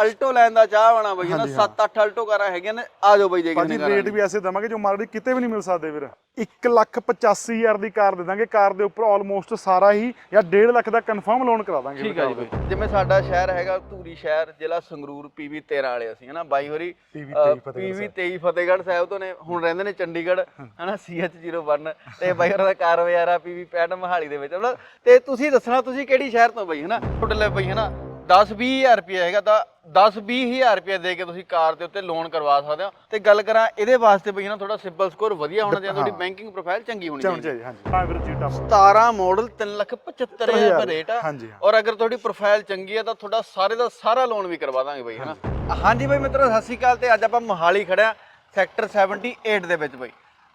Alto ਲੈਣ ਦਾ ਚਾਹ ਬਣਾ ਬਈ ਨਾ 7-8 ਅਲਟੋ ਕਾਰਾਂ ਹੈਗੀਆਂ ਨੇ ਆ ਜਾਓ ਬਈ ਜੇ ਭਾਜੀ ਕਿਨੇ ਰੇਟ ਵੀ ਐਸੇ ਦਵਾਂਗੇ ਜੋ ਮਾਰਕੀਟ ਕਿਤੇ ਵੀ ਨਹੀਂ ਮਿਲ ਸਕਦੇ ਵੀਰ। 185000 ਦੀ ਕਾਰ ਦੇ ਦਾਂਗੇ ਕਾਰ ਦੇ ਉੱਪਰ ਆਲਮੋਸਟ ਸਾਰਾ ਹੀ ਜਾਂ 1.5 ਲੱਖ ਦਾ ਕਨਫਰਮ ਲੋਨ ਕਰਾ ਦਾਂਗੇ ਠੀਕ ਹੈ ਜੀ ਬਈ। ਜਿਵੇਂ ਸਾਡਾ ਸ਼ਹਿਰ ਹੈਗਾ ਧੂਰੀ ਸ਼ਹਿਰ ਜ਼ਿਲ੍ਹਾ ਸੰਗਰੂਰ ਪੀਵੀ 13 ਵਾਲੇ ਅਸੀਂ ਹਨਾ? ਬਾਈ ਹੋਰੀ ਅ, 23 ਫਤਿਹਗੜ੍ਹ PV 23 ਫਤਿਹਗੜ੍ਹ ਸਾਹਿਬ ਤੋਂ ਨੇ ਹੁਣ ਰਹਿੰਦੇ ਨੇ ਚੰਡੀਗੜ੍ਹ ਹਨਾ? CH01 ਤੇ ਬਾਈ ਹੋਰਾਂ ਦਾ ਕਾਰ ਵਗੈਰਾ ਪੀਵੀ 65 ਮਹਾਲੀ ਦੇ ਵਿੱਚ ਮਤਲਬ ਤੇ ਤੁਸੀਂ ਦੱਸਣਾ ਤੁਸੀਂ ਕਿਹੜੀ ਸ਼ਹਿਰ ਤੋਂ ਬਈ ਹਨਾ? ਤੁਹਾਡੇ ਲਈ ਬਈ ਹਨਾ? 10 20000 ਰੁਪਏ ਹੈਗਾ ਤਾਂ 10 20000 ਰੁਪਏ ਦੇ ਕੇ ਤੁਸੀਂ ਕਾਰ ਦੇ ਉੱਤੇ ਲੋਨ ਕਰਵਾ ਸਕਦੇ ਹੋ। ਤੇ ਗੱਲ ਕਰਾਂ ਇਹਦੇ ਵਾਸਤੇ ਬਈ ਹਨਾ ਥੋੜਾ ਸਿੰਪਲ ਸਕੋਰ ਵਧੀਆ ਹੋਣਾ ਚਾਹੀਦਾ ਤੁਹਾਡੀ ਬੈਂਕਿੰਗ ਪ੍ਰੋਫਾਈਲ ਚੰਗੀ ਹੋਣੀ ਚਾਹੀਦੀ ਚਾਹੀਦੀ। ਹਾਂਜੀ। ਹਾਂ ਵੀਰ model। 17 ਮਾਡਲ 375000 ਰੁਪਏ ਰੇਟ ਆ। ਹਾਂਜੀ। ਔਰ ਅਗਰ ਤੁਹਾਡੀ ਪ੍ਰੋਫਾਈਲ ਚੰਗੀ ਹੈ ਤਾਂ ਤੁਹਾਡਾ ਸਾਰੇ ਦਾ ਸਾਰਾ ਲੋਨ ਵੀ ਕਰਵਾ ਦਾਂਗੇ ਬਈ ਹਨਾ। ਹਾਂਜੀ ਬਈ ਮਿੱਤਰੋ ਸਤਿ ਸ਼੍ਰੀ ਅਕਾਲ ਤੇ ਅੱਜ ਆਪਾਂ ਮੋਹਾਲੀ ਖੜਿਆ ਸੈਕਟਰ 78 ਦੇ ਵਿੱਚ ਬਈ।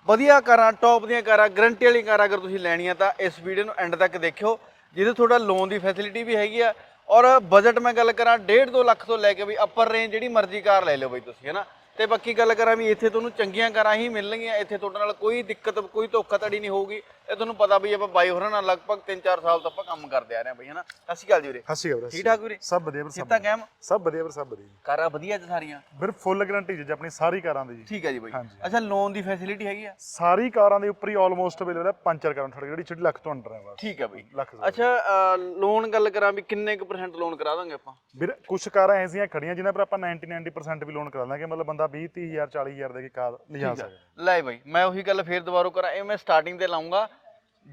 ਵਧੀਆ ਕਾਰਾਂ ਟੌਪ ਦੀਆਂ ਕਾਰਾਂ ਗਰੰਟੀ ਵਾਲੀ ਕਾਰਾਂ ਅਗਰ ਤੁਸੀਂ ਲੈਣੀਆਂ ਤਾਂ ਇਸ ਵੀਡੀਓ ਨੂੰ ਐਂਡ ਤੱਕ ਦੇਖਿਓ। ਜਿਹਦੇ ਤੁਹਾਡਾ ਲੋਨ ਦੀ ਫੈਸਿਲਿਟੀ ਵੀ ਹੈਗੀ ਆ ਔਰ ਬਜਟ ਮੈਂ ਗੱਲ ਕਰਾਂ 1.5 2 ਲੱਖ ਤੋਂ ਲੈ ਕੇ ਵੀ ਅੱਪਰ ਰੇਂਜ ਜਿਹੜੀ ਮਰਜ਼ੀ ਕਾਰ ਲੈ ਲਿਓ ਬਈ ਤੁਸੀਂ ਹਨਾ ਤੇ ਬਾਕੀ ਗੱਲ ਕਰਾਂ ਵੀ ਇੱਥੇ ਤੁਹਾਨੂੰ ਚੰਗੀਆਂ ਕਾਰਾਂ ਹੀ ਮਿਲਣਗੀਆਂ ਇੱਥੇ ਤੁਹਾਡੇ ਨਾਲ ਕੋਈ ਦਿੱਕਤ ਕੋਈ ਧੋਖਾਧੜੀ ਨਹੀਂ ਹੋਊਗੀ। ਇਹ ਤੁਹਾਨੂੰ ਪਤਾ ਵੀ ਆਪਾਂ ਬਾਈ ਹੋਰਾਂ ਨਾਲ ਲਗਭਗ 3-4 ਸਾਲ ਤੋਂ ਆਪਾਂ ਕੰਮ ਕਰਦੇ ਆ ਰਹੇ ਹਾਂ ਬਈ ਹਨਾ? ਸਤਿ ਸ਼੍ਰੀ ਅਕਾਲ ਜੀ ਵੀਰੇ। ਹੱਸੀ ਵੀਰ ਠੀਕ ਠਾਕ ਵੀਰੇ? ਸਭ ਵਧੀਆ ਵੀਰ ਸਭ ਕਿੱਦਾਂ ਕਹਿਮ ਸਭ ਵਧੀਆ ਵੀਰ ਸਭ ਵਧੀਆ ਜੀ। ਕਾਰਾਂ ਵਧੀਆ ਚ ਸਾਰੀਆਂ? ਵੀਰ ਫੁੱਲ ਗਾਰੰਟੀ ਜੀ ਆਪਣੀ ਸਾਰੀ ਕਾਰਾਂ ਦੀ ਜੀ। ਠੀਕ ਹੈ ਜੀ ਬਈ। ਹਾਂਜੀ। ਅੱਛਾ ਲੋਨ ਦੀ ਫੈਸਿਲਿਟੀ ਹੈਗੀ ਆ? ਸਾਰੀ ਕਾਰਾਂ ਦੇ ਉੱਪਰ ਹੀ ਆਲਮੋਸਟ ਅਵੇਲੇਬਲ ਹੈ ਪੰਚਰ ਕਰਨ ਤੁਹਾਡੀ ਜਿਹੜੀ ਛੋਟੀ ਲੱਖ ਤੋਂ ਅੰਡਰ ਹੈ ਬਸ। ਠੀਕ ਹੈ ਬਈ। ਲੱਖ ਤੋਂ। ਅੱਛਾ ਲੋਨ ਗੱਲ ਕਰਾਂ ਵੀ ਕਿੰਨੇ ਕੁ ਪਰਸੈਂਟ ਲੋਨ ਕਰਾ ਦਾਂਗੇ ਆਪਾਂ? ਵੀਰ ਕੁਝ ਕਾਰਾਂ ਐਸੀਆਂ ਖੜੀਆਂ ਜਿਨ੍ਹਾਂ ਪਰ ਆਪਾਂ 90 90% ਵੀ ਲੋਨ ਕਰਾ ਦਾਂਗੇ ਮਤਲਬ ਬੰਦਾ 20 30000 40000 ਦੇ ਕੇ ਕਾਰ ਲਿਜਾ ਸਕਦਾ ਲੈ ਬਈ ਮੈਂ ਉਹੀ ਗੱਲ ਫੇਰ ਦੁਬਾਰਾ ਕਰਾਂ ਇਹ ਮੈਂ ਸਟਾਰਟਿੰਗ ਤੇ ਲਾਉਂਗਾ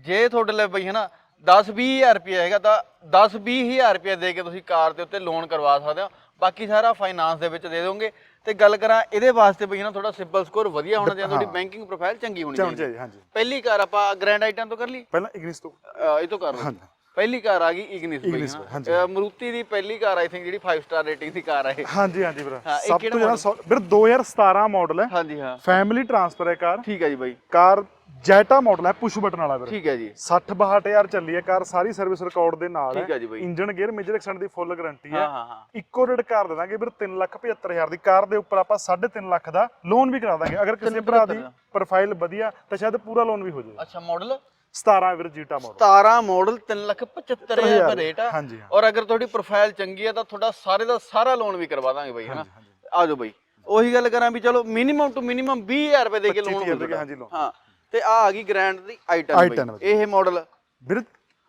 ਜੇ ਤੁਹਾਡੇ ਲਈ ਬਈ ਹਨਾ 10 20000 ਰੁਪਏ ਹੈਗਾ ਤਾਂ 10 20000 ਰੁਪਏ ਦੇ ਕੇ ਤੁਸੀਂ ਕਾਰ ਦੇ ਉੱਤੇ ਲੋਨ ਕਰਵਾ ਸਕਦੇ ਹੋ। ਬਾਕੀ ਸਾਰਾ ਫਾਈਨਾਂਸ ਦੇ ਵਿੱਚ ਦੇ ਦੋਗੇ ਤੇ ਗੱਲ ਕਰਾਂ ਇਹਦੇ ਵਾਸਤੇ ਬਈ ਹਨਾ ਥੋੜਾ ਸਿੰਪਲ ਸਕੋਰ ਵਧੀਆ ਹੋਣਾ ਚਾਹੀਦਾ ਤੁਹਾਡੀ ਬੈਂਕਿੰਗ ਪ੍ਰੋਫਾਈਲ ਚੰਗੀ ਹੋਣੀ ਚਾਹੁੰ ਚਾਹੀਦੀ ਚਾਹੀਦੀ ਹਾਂਜੀ। ਪਹਿਲੀ ਕਾਰ ਆਪਾਂ ਗ੍ਰੈਂਡ ਆਈਟਮ ਤੋਂ ਕਰ ਲਈ? ਪਹਿਲਾਂ ਇਗਨਿਸ ਤੋਂ। ਅਹ ਇਹ ਤੋਂ ਕਰ ਲਓ। ਪਹਿਲੀ ਕਾਰ ਆ ਗਈ ਇਗਨਿਸ ਬਈ Ignis। ਹਾਂਜੀ। ਮਰੂਤੀ ਦੀ ਪਹਿਲੀ ਕਾਰ ਆਈ ਥਿੰਕ ਜਿਹੜੀ 5 ਸਟਾਰ ਰੇਟਿੰਗ ਦੀ ਕਾਰ ਆ ਇਹ। ਹਾਂਜੀ ਹਾਂਜੀ ਵੀਰ ਹਾਂ, ਇਹ ਸਭ ਕਿਹੜਾ ਤੋਂ ਜ਼ਿਆਦਾ ਵੀਰ 2017 ਮਾਡਲ ਹੈ। ਹਾਂਜੀ ਹਾਂ। ਫੈਮਿਲੀ ਟਰਾਂਸਫਰ ਹੈ ਕਾਰ। ਠੀਕ ਹੈ ਜੀ ਬਾਈ। ਕਾਰ ਜੈਟਾ ਮਾਡਲ ਹੈ ਪੁਸ਼ ਬਟਨ ਵਾਲਾ ਵੀਰ। ਠੀਕ ਹੈ ਜੀ। 60 62000 ਚੱਲੀ ਹੈ ਕਾਰ ਸਾਰੀ ਸਰਵਿਸ ਰਿਕਾਰਡ ਦੇ ਨਾਲ ਠੀਕ ਹੈ। ਜੀ ਬਾਈ। ਇੰਜਨ ਗੇਅਰ ਮੇਜਰ ਐਕਸੈਂਟ ਦੀ ਫੁੱਲ ਗਾਰੰਟੀ ਹੈ। ਹਾਂ ਹਾਂ ਹਾਂ। ਇੱਕੋ ਰੇਟ ਕਾਰ ਦੇ ਦਾਂਗੇ ਵੀਰ 375000 ਦੀ। ਕਾਰ ਦੇ ਉੱਪਰ ਆਪਾਂ 3.5 ਲੱਖ ਦਾ ਲੋਨ ਵੀ ਕਰਾ ਦਾਂਗੇ। ਅਗਰ ਕਿਸੇ ਭਰਾ ਦੀ ਪ੍ਰੋਫਾਈਲ ਵਧੀਆ ਤਾਂ ਸ਼ਾਇਦ ਪੂਰਾ ਲੋਨ ਵੀ ਹੋ ਜਾਏ ਅੱਛਾ ਮਾਡਲ 17 ਵੀਰ ਜੀਟਾ ਮਾਡਲ 17 ਮਾਡਲ 375000 ਰੁਪਏ ਰੇਟ ਆ। ਹਾਂਜੀ ਔਰ ਅਗਰ ਤੁਹਾਡੀ ਪ੍ਰੋਫਾਈਲ ਚੰਗੀ ਹੈ ਤਾਂ ਤੁਹਾਡਾ ਸਾਰੇ ਦਾ ਸਾਰਾ ਲੋਨ ਵੀ ਕਰਵਾ ਦਾਂਗੇ ਬਾਈ ਹਨਾ? ਆ ਜਾਓ ਬਾਈ। ਉਹੀ ਗੱਲ ਕਰਾਂ ਵੀ ਚਲੋ ਮਿਨੀਮਮ ਟੂ ਮਿਨੀਮਮ 20000 ਰੁਪਏ ਦੇ ਕੇ ਲੋਨ 25000 ਦੇ ਕੇ ਹਾਂਜੀ ਲੋਨ ਹਾਂ ਤੇ ਆ ਆ ਗਈ ਗ੍ਰੈਂਡ ਦੀ ਆਈਟਨ i10 ਬਾਈ। ਇਹ ਮਾਡਲ ਵੀਰ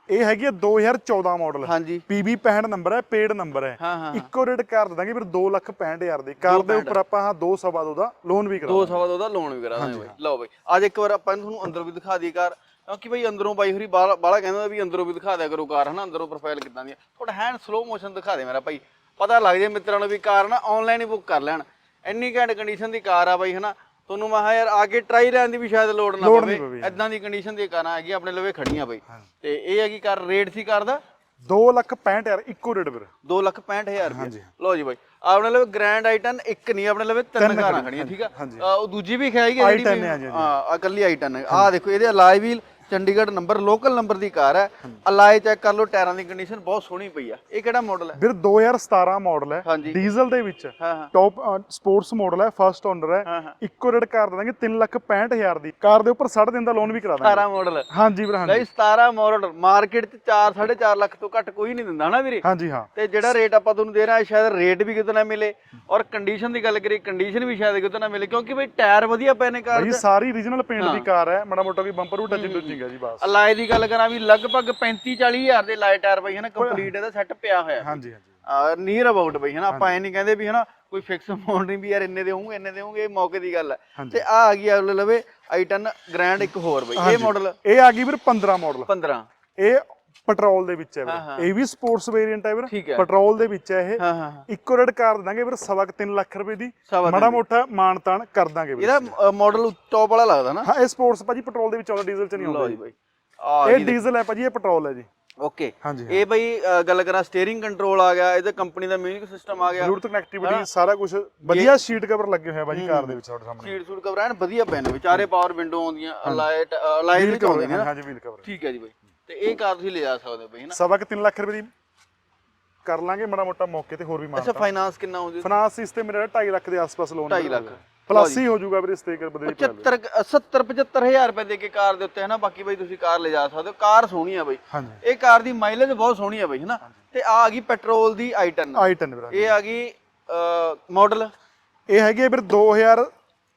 ਇਹ ਹੈਗੀ ਹੈ 2014 ਮਾਡਲ ਹਾਂਜੀ। PB 65 ਨੰਬਰ ਹੈ ਪੇਡ ਨੰਬਰ ਹੈ। ਇੱਕੋ ਰੇਟ ਕਰ ਦੇ ਦਾਂਗੇ ਵੀਰ 2 ਲੱਖ 65000 ਦੀ। ਕਾਰ ਦੇ ਉੱਪਰ ਆਪਾਂ ਹਾਂ 2 ਸਵਾ ਦੋ ਦਾ ਲੋਨ ਵੀ ਕਰਾ ਦੋ ਸਵਾ ਦੋ ਦਾ ਲੋਨ ਵੀ ਕਰਾ ਦਾਂਗੇ ਬਾਈ। ਲਓ ਬਾਈ ਅੱਜ ਇੱਕ ਵਾਰ ਆਪਾਂ ਤੁਹਾਨੂੰ ਅੰਦਰੋਂ ਵੀ ਦਿਖਾ ਦਈਏ ਕਾਰ ਕਿਉਂਕਿ ਬਾਈ ਅੰਦਰੋਂ ਬਾਈ ਹੋਰੀ ਬਾਲਾ ਬਾਲਾ ਕਹਿੰਦਾ ਵੀ ਅੰਦਰੋਂ ਵੀ ਦਿਖਾ ਦਿਆ ਕਰੋ ਕਾਰ ਹਨਾ? ਅੰਦਰੋਂ ਪ੍ਰੋਫਾਈਲ ਕਿਦਾਂ ਦੀ ਥੋੜਾ ਹੈਂਡ ਸਲੋ ਮੋਸ਼ਨ ਦਿਖਾ ਦੇ ਮੇਰਾ ਭਾਈ। ਪਤਾ ਲੱਗ ਜੇ ਮਿੱਤਰਾਂ ਨੂੰ ਵੀ ਕਾਰ ਨਾ ਆਨਲਾਈਨ ਹੀ ਬੁੱਕ ਕਰ ਲੈਣ। ਇੰਨੀ ਘੈਂਟ ਕੰਡੀਸ਼ਨ ਦੀ ਕਾਰ ਆ ਬਾਈ ਹਨਾ? ਤੁਹਾਨੂੰ ਮੈਂ ਕਿਹਾ ਯਾਰ ਆ ਕੇ ਟਰਾਈ ਲੈਣ ਦੀ ਵੀ ਸ਼ਾਇਦ ਲੋੜ ਨਾ ਲੋੜ ਨਹੀਂ ਪਵੇ। ਪਵੇ। ਐਦਾਂ ਦੀ ਕੰਡੀਸ਼ਨ ਦੀ ਕਾਰਾਂ ਹੈਗੀਆਂ ਆਪਣੇ ਲਵੇ ਖੜੀਆਂ ਬਾਈ। ਤੇ ਇਹ ਹੈਗੀ ਕਾਰ ਰੇਟ ਸੀ ਕਾਰ ਦਾ? 2 ਲੱਖ 65000 ਇੱਕੋ ਰੇਟ ਵੀਰ। 2 ਲੱਖ 65000 ਰੁਪਏ। ਲਓ ਜੀ ਬਾਈ ਆਪਣੇ ਲਵੇ ਗ੍ਰੈਂਡ ਆਈਟਨ ਇੱਕ ਨਹੀਂ ਆਪਣੇ ਲਵੇ ਤਿੰਨ ਕਾਰਾਂ ਖੜੀਆਂ ਠੀਕ ਆ? ਉਹ ਦੂਜੀ ਵੀ ਖਾਈ ਗਈ ਜਿਹੜੀ i10 ਵੀ? ਹੈ ਜੀ, ਹਾਂ ਆ ਕੱਲੀ ਆਈਟਨ ਆ। ਦੇਖੋ ਇਹਦੇ alloy wheel Chandigarh number local number ਦੀ ਕਾਰ ਹੈ। ਅਲਾਈ ਚੈੱਕ ਕਰ ਲਓ ਟਾਇਰਾਂ ਦੀ ਕੰਡੀਸ਼ਨ ਬਹੁਤ ਸੋਹਣੀ ਪਈ ਆ। ਇਹ ਕਿਹੜਾ ਮਾਡਲ ਹੈ? ਵੀਰ 2017 ਮਾਡਲ ਹੈ। ਡੀਜ਼ਲ ਦੇ ਵਿੱਚ। ਟੌਪ ਸਪੋਰਟਸ ਮਾਡਲ ਹੈ ਫਰਸਟ ਓਨਰ ਹੈ। ਇੱਕੋ ਰੇਟ ਕਰ ਦੇ ਦਾਂਗੇ 3 ਲੱਖ 65000 ਦੀ। ਕਾਰ ਦੇ ਉੱਪਰ 6.5 ਦਿਨ ਦਾ ਲੋਨ ਵੀ ਕਰਾ ਦਾਂਗੇ। 17 ਮਾਡਲ ਹਾਂਜੀ ਵੀਰ ਹਾਂਜੀ। ਲਈ 17 ਮਾਡਲ ਮਾਰਕੀਟ 'ਚ 4 4.5 ਲੱਖ ਤੋਂ ਘੱਟ ਕੋਈ ਨਹੀਂ ਦਿੰਦਾ ਹਨਾ ਵੀਰੇ। ਹਾਂਜੀ ਹਾਂ। ਤੇ ਜਿਹੜਾ ਰੇਟ ਆਪਾਂ ਤੁਹਾਨੂੰ ਦੇ ਰਹੇ ਹਾਂ ਸ਼ਾਇਦ ਰੇਟ ਵੀ ਕਿਤੇ ਨਾ ਮਿਲੇ। ਔਰ ਕੰਡੀਸ਼ਨ ਦੀ ਗੱਲ ਕਰੀਏ ਕੰਡੀਸ਼ਨ ਵੀ ਸ਼ਾਇਦ ਕਿਤੇ ਨਾ ਮਿਲੇ ਕਿਉਂਕਿ ਬਈ ਟਾਇਰ ਵਧੀਆ ਪਏ ਨੇ ਕਾਰ ਦੇ ਸਾਰੀ ਰੀਜਨਲ ਪੇਂਟ ਦੀ ਕਾਰ ਹੈ। ਮਾੜਾ ਮੋਟਾ ਵੀ ਬੰਪਰ ਵੀ ਟੱਚਿੰਗ ਟੁਚਿੰਗ ਹੈ ਜੀ ਬਸ। ਅਲਾਈ ਦੀ ਗੱਲ ਕਰਾਂ ਵੀ ਲਗਭਗ 35 40 ਹਜ਼ਾਰ ਦੇ ਲਾਈਟ ਟਾਇਰ ਬਈ ਹਨਾ ਕੰਪਲੀਟ ਇਹਦਾ ਸੈੱਟ ਪਿਆ ਹੋਇਆ। ਹਾਂਜੀ ਹਾਂਜੀ। ਨੀਅਰ ਅਬਾਊਟ ਬਈ ਹਨਾ ਆਪਾਂ ਐ ਨਹੀਂ ਕਹਿੰਦੇ ਵੀ ਹਨਾ ਕੋਈ ਫਿਕਸ ਅਮਾਉਂਟ ਨਹੀਂ ਵੀ ਯਾਰ ਇੰਨੇ ਦੇ ਹੋਣਗੇ ਇੰਨੇ ਦੇ ਹੋਣਗੇ ਇਹ ਮੌਕੇ ਦੀ ਗੱਲ ਹੈ। ਤੇ ਆ ਆ ਗਈ ਅਗਲੇ ਲਵੇ i10 ਗ੍ਰੈਂਡ ਇੱਕ ਹੋਰ ਬਈ ਇਹ ਮਾਡਲ ਇਹ ਆ ਗਈ ਵੀਰ 15 ਮਾਡਲ 15 ਇਹ ਪੈਟਰੋਲ ਦੇ ਵਿੱਚ ਹੈ। ਵੀਰ। ਇਹ ਵੀ ਸਪੋਰਟਸ ਵੇਰੀਐਂਟ ਹੈ ਵੀਰ। ਪੈਟਰੋਲ ਦੇ ਵਿੱਚ ਹੈ ਇਹ। ਇੱਕੋ ਰੇਟ ਕਰ ਦਾਂਗੇ ਵੀਰ ਸਵਾ ਕੁ ਤਿੰਨ ਲੱਖ ਰੁਪਏ ਦੀ। ਮਾੜਾ ਮੋਟਾ ਮਾਨਤਾਨ ਕਰ ਦਾਂਗੇ ਵੀਰ ਇਹਦਾ ਮਾਡਲ ਟੌਪ ਵਾਲਾ ਲੱਗਦਾ ਨਾ? ਹਾਂ ਇਹ ਸਪੋਰਟਸ ਭਾਜੀ ਪੈਟਰੋਲ ਦੇ ਵਿੱਚ ਆਉਂਦਾ ਡੀਜ਼ਲ ਚ ਨਹੀਂ ਆਉਂਦਾ ਜੀ। ਬਈ। ਇਹ ਡੀਜ਼ਲ ਹੈ ਭਾਜੀ ਇਹ ਪੈਟਰੋਲ ਹੈ ਜੀ। ਓਕੇ। ਇਹ ਬਈ ਗੱਲ ਕਰਾਂ ਸਟੀਅਰਿੰਗ ਕੰਟਰੋਲ ਆ ਗਿਆ ਇਹਦੇ ਕੰਪਨੀ ਦਾ ਮਿਊਜ਼ਿਕ ਸਿਸਟਮ ਆ ਗਿਆ। ਬਲੂਟੁੱਥ ਕਨੈਕਟੀਵਿਟੀ ਸਾਰਾ ਕੁਝ ਵਧੀਆ ਸ਼ੀਟ ਕਵਰ ਲੱਗੇ ਹੋਏ ਆ ਭਾਜੀ ਕਾਰ ਦੇ ਵਿੱਚ ਤੁਹਾਡੇ ਸਾਹਮਣੇ। ਸੀਟ ਸੂਟ ਕਵਰ ਐਨ ਵਧੀਆ ਪਏ ਨੇ ਵਿਚਾਰੇ ਪਾਵਰ ਵਿੰਡੋ ਆਉਂਦੀਆਂ ਲਾਈਟ ਲਾਈਟ ਵੀ ਆਉਂਦੇ ਨਾ। ਹਾਂਜੀ ਵੀਲ ਕਵਰ ਠੀਕ ਹੈ ਜੀ ਬਈ। ਤੇ ਇਹ ਕਾਰ ਤੁਸੀਂ ਲਿਜਾ ਸਕਦੇ ਹੋ ਬਈ ਹਨਾ ਸਵਾ ਕਿ 3 ਲੱਖ ਰੁਪਏ ਦੀ ਕਰ ਲਾਂਗੇ ਮਾੜਾ ਮੋਟਾ ਮੌਕੇ ਤੇ ਹੋਰ ਵੀ ਮਾਰ ਅੱਛਾ ਫਾਈਨਾਂਸ ਕਿੰਨਾ ਹੋ ਜੂ? ਫਾਈਨਾਂਸ ਇਸ ਤੇ ਮੇਰਾ 2.5 ਲੱਖ ਦੇ ਆਸ-ਪਾਸ ਲੋਨ 2.5 ਲੱਖ। ਪਲੱਸ ਹੀ ਹੋ ਜਾਊਗਾ ਵੀਰੇ ਸਟੇਕਰ ਬਦਲੀ 75 70 75000 ਰੁਪਏ ਦੇ ਕੇ ਕਾਰ ਦੇ ਉੱਤੇ ਹਨਾ ਬਾਕੀ ਬਈ ਤੁਸੀਂ ਕਾਰ ਲੈ ਜਾ ਸਕਦੇ ਹੋ। ਕਾਰ ਸੋਹਣੀ ਆ ਬਈ। ਇਹ ਕਾਰ ਦੀ ਮਾਈਲੇਜ ਬਹੁਤ ਸੋਹਣੀ ਆ ਬਈ ਹਨਾ ਤੇ ਆ ਆ ਗਈ ਪੈਟਰੋਲ ਦੀ ਆਈਟਨ ਆਈਟਨ ਇਹ ਆ ਗਈ ਮਾਡਲ ਇਹ ਹੈਗੀ ਵੀਰੇ 2000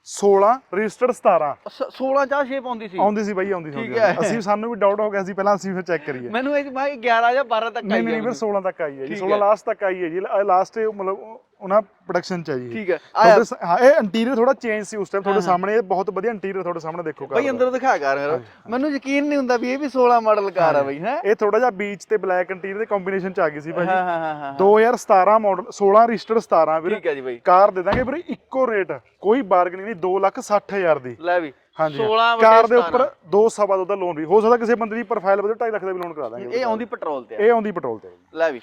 16 ਰਜਿਸਟਰ 17 16 ਜਾਂ ਸ਼ੇਪ ਆਉਂਦੀ ਸੀ। ਆਉਂਦੀ ਸੀ ਬਾਈ ਆਉਂਦੀ ਸੀ ਅਸੀਂ ਸਾਨੂੰ ਵੀ ਡਾਊਟ ਹੋ ਗਿਆ ਸੀ ਪਹਿਲਾਂ ਅਸੀਂ ਫਿਰ ਚੈੱਕ ਕਰੀਏ। ਮੈਨੂੰ ਇਹ ਭਾਈ 11 ਜਾਂ 12 ਤੱਕ ਆਈ ਨਹੀਂ ਨਹੀਂ ਫਿਰ 16 ਤੱਕ ਆਈ ਹੈ ਜੀ 16 ਲਾਸਟ ਤੱਕ ਆਈ ਹੈ ਜੀ। ਲਾਸਟ ਮਤਲਬ ਉਹਨਾਂ ਪ੍ਰੋਡਕਸ਼ਨ ਚ ਹੈ ਜੀ ਠੀਕ ਹੈ। ਤੁਹਾਡੇ ਆਇਆ ਸ- ਹਾਂ ਇਹ ਇੰਟੀਰੀਅਰ ਥੋੜਾ ਚੇਂਜ ਸੀ ਉਸ ਟਾਈਮ ਤੁਹਾਡੇ ਸਾਹਮਣੇ ਇਹ ਬਹੁਤ ਵਧੀਆ ਇੰਟੀਰੀਅਰ ਤੁਹਾਡੇ ਸਾਹਮਣੇ ਦੇਖੋ ਕਾਰ ਬਈ ਦਾ। ਅੰਦਰ ਦਿਖਾ ਕਰ ਯਾਰ ਮੈਨੂੰ ਯਕੀਨ ਨਹੀਂ ਹੁੰਦਾ ਵੀ ਇਹ ਵੀ 16 ਮਾਡਲ ਕਾਰ ਆ ਬਈ ਹੈ? ਇਹ ਥੋੜਾ ਜਿਹਾ ਬੀਚ ਤੇ ਬਲੈਕ ਇੰਟੀਰੀਅਰ ਦੇ ਕੰਬੀਨੇਸ਼ਨ ਚ ਆ ਗਈ ਸੀ ਭਾਜੀ। ਹਾਂ ਹਾਂ ਹਾਂ ਹਾਂ 2017 ਮਾਡਲ 16 ਰਜਿਸਟਰਡ 17 ਵੀਰ। ਠੀਕ ਹੈ ਜੀ ਬਈ। ਕਾਰ ਦੇ ਦਾਂਗੇ ਵੀਰ ਇੱਕੋ ਰੇਟ ਕੋਈ ਬਾਰਗਨਿੰਗ ਨਹੀਂ 2 ਲੱਖ 60 ਹਜ਼ਾਰ ਦੀ। ਲੈ ਵੀ ਹਾਂਜੀ 16 ਕਾਰ ਦੇ ਉੱਪਰ 2 ਸਵਾ ਦੋ ਦਾ ਲੋਨ ਵੀ। ਹੋ ਸਕਦਾ ਕਿਸੇ ਬੰਦੇ ਦੀ ਪ੍ਰੋਫਾਈਲ ਵਧੇ 2.5 ਲੱਖ ਦਾ ਵੀ ਲੋਨ ਕਰਾ ਦਾਂਗੇ। ਇਹ ਆਉਂਦੀ ਪੈਟਰੋਲ ਤੇ ਆ। ਇਹ ਆਉਂਦੀ ਪੈਟਰੋਲ ਤੇ ਲੈ ਵੀ